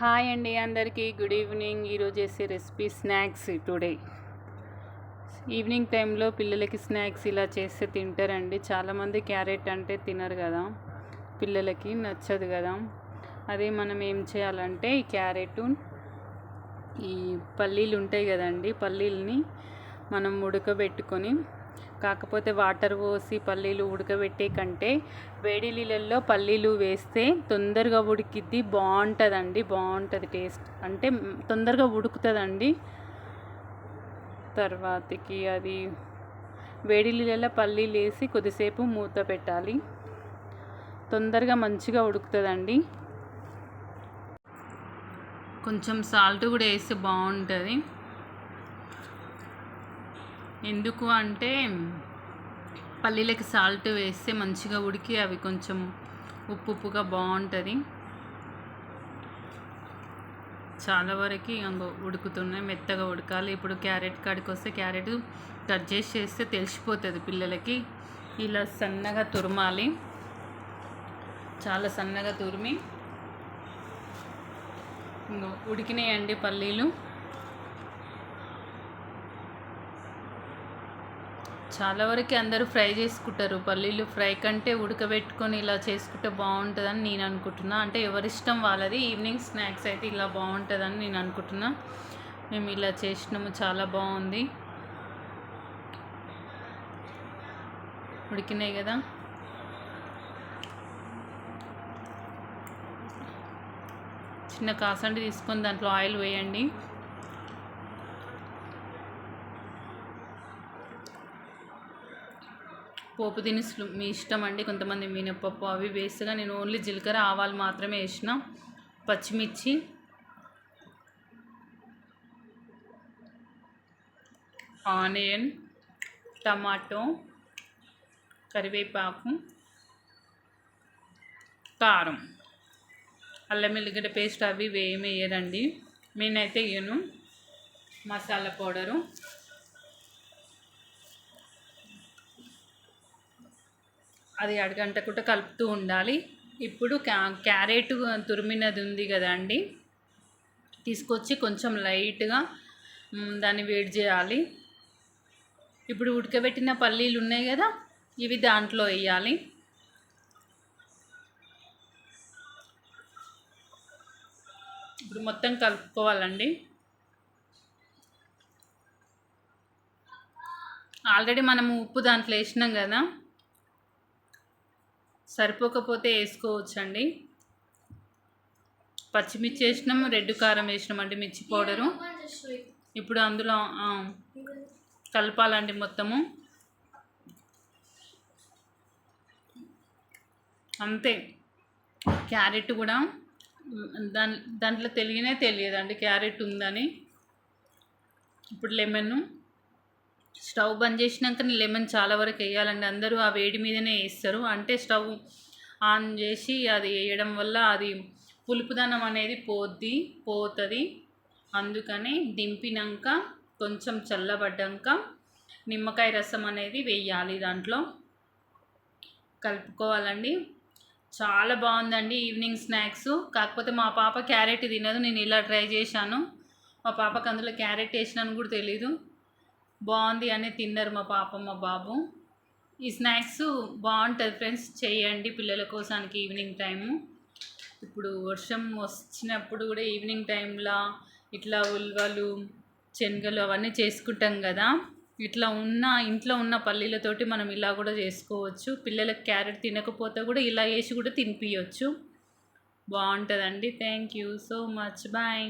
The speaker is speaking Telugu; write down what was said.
హాయ్ అండి అందరికీ. Good evening. ఈరోజు చేసే రెసిపీ స్నాక్స్ టుడే. ఈవినింగ్ టైంలో పిల్లలకి స్నాక్స్ ఇలా చేస్తే తింటారండి. చాలామంది క్యారెట్ అంటే తినరు కదా. పిల్లలకి నచ్చదు కదా. అదే మనం ఏం చేయాలంటే ఈ క్యారెట్ ఈ పల్లీలు ఉంటాయి కదండి పల్లీలని మనం ఉడకబెట్టుకొని కాకపోతే వాటర్ పోసి పల్లీలు ఉడకబెట్టే కంటే వేడి నీళ్ళల్లో పల్లీలు వేస్తే తొందరగా ఉడికిద్ది బాగుంటుందండి బాగుంటుంది టేస్ట్. అంటే తొందరగా ఉడుకుతుందండి. తర్వాతకి అది వేడి నీళ్ళల్లో పల్లీలు వేసి కొద్దిసేపు మూత పెట్టాలి. తొందరగా మంచిగా ఉడుకుతుందండి. కొంచెం సాల్ట్ కూడా వేస్తే బాగుంటుంది. ఎందుకు అంటే పల్లీలకి సాల్ట్ వేస్తే మంచిగా ఉడికి అవి కొంచెం ఉప్పు ఉప్పుగా బాగుంటుంది. చాలా వరకు ఉడుకుతున్నాయి మెత్తగా ఉడకాలి. ఇప్పుడు క్యారెట్ కాడికి వస్తే క్యారెట్ కట్ చేసి చేస్తే తెలిసిపోతుంది పిల్లలకి. ఇలా సన్నగా తురమాలి. చాలా సన్నగా తురిమి ఉడికినాయండి పల్లీలు. చాలా వరకు అందరూ ఫ్రై చేసుకుంటారు. పల్లీలు ఫ్రై కంటే ఉడకబెట్టుకొని ఇలా చేసుకుంటే బాగుంటుందని నేను అనుకుంటున్నా. అంటే ఎవరిష్టం వాళ్ళది. ఈవినింగ్ స్నాక్స్ అయితే ఇలా బాగుంటుందని నేను అనుకుంటున్నా. మేము ఇలా చేసినాము. చాలా బాగుంది. ఉడికినాయి కదా. చిన్న కాసండి తీసుకొని దాంట్లో ఆయిల్ వేయండి. పోపు దినుసులు మీ ఇష్టం అండి. కొంతమంది మినపప్పు అవి వేస్తగా నేను ఓన్లీ జీలకర్ర ఆవాలు మాత్రమే వేసిన. పచ్చిమిర్చి. ఆనియన్ టమాటో కరివేపాకు కారం. అల్లం ఎల్లిగడ్డ పేస్ట్ అవి ఏమి వేయరండి. నేనైతే ఇయ్యను. మసాలా పౌడరు. అది అడగంటకుండా కలుపుతూ ఉండాలి. ఇప్పుడు క్యా క్యారెట్ తురిమినది ఉంది కదా అండి. తీసుకొచ్చి కొంచెం లైట్గా దాన్ని వేడి చేయాలి. ఇప్పుడు ఉడకబెట్టిన పల్లీలు ఉన్నాయి కదా ఇవి దాంట్లో వేయాలి. ఇప్పుడు మొత్తం కలుపుకోవాలండి. ఆల్రెడీ మనము ఉప్పు దాంట్లో వేసినాం కదా సరిపోకపోతే వేసుకోవచ్చండి. పచ్చిమిర్చి వేసినాము రెడ్ కారం వేసినామండి మిర్చి పౌడరు. ఇప్పుడు అందులో కలపాలండి మొత్తము. అంతే. క్యారెట్ కూడా దాని దాంట్లో తెలియనే తెలియదండి క్యారెట్ ఉందని. ఇప్పుడు లెమన్ స్టవ్ బంద్ చేసినాక లెమన్ చాలా వరకు వేయాలండి. అందరూ ఆ వేడి మీదనే వేస్తారు. అంటే స్టవ్ ఆన్ చేసి అది వేయడం వల్ల అది పులుపుదనం అనేది పోద్ది పోతుంది. అందుకని దింపినాక కొంచెం చల్లబడ్డాక నిమ్మకాయ రసం అనేది వేయాలి దాంట్లో. కలుపుకోవాలండి. చాలా బాగుందండి ఈవినింగ్ స్నాక్స్. కాకపోతే మా పాప క్యారెట్ తినదు. నేను ఇలా ట్రై చేశాను. మా పాపకు అందులో క్యారెట్ వేసినాను కూడా తెలీదు. బాగుంది అని తిన్నారు మా పాప మా బాబు. ఈ స్నాక్స్ బాగుంటుంది ఫ్రెండ్స్. చేయండి పిల్లల కోసానికి ఈవినింగ్ టైము. ఇప్పుడు వర్షం వచ్చినప్పుడు కూడా ఈవినింగ్ టైంలో ఇట్లా ఉల్వలు శనగలు అవన్నీ చేసుకుంటాం కదా. ఇట్లా ఉన్న ఇంట్లో ఉన్న పల్లీలతోటి మనం ఇలా కూడా చేసుకోవచ్చు. పిల్లలకు క్యారెట్ తినకపోతే కూడా ఇలా వేసి కూడా తినిపించవచ్చు బాగుంటుందండి. Thank you so much. Bye.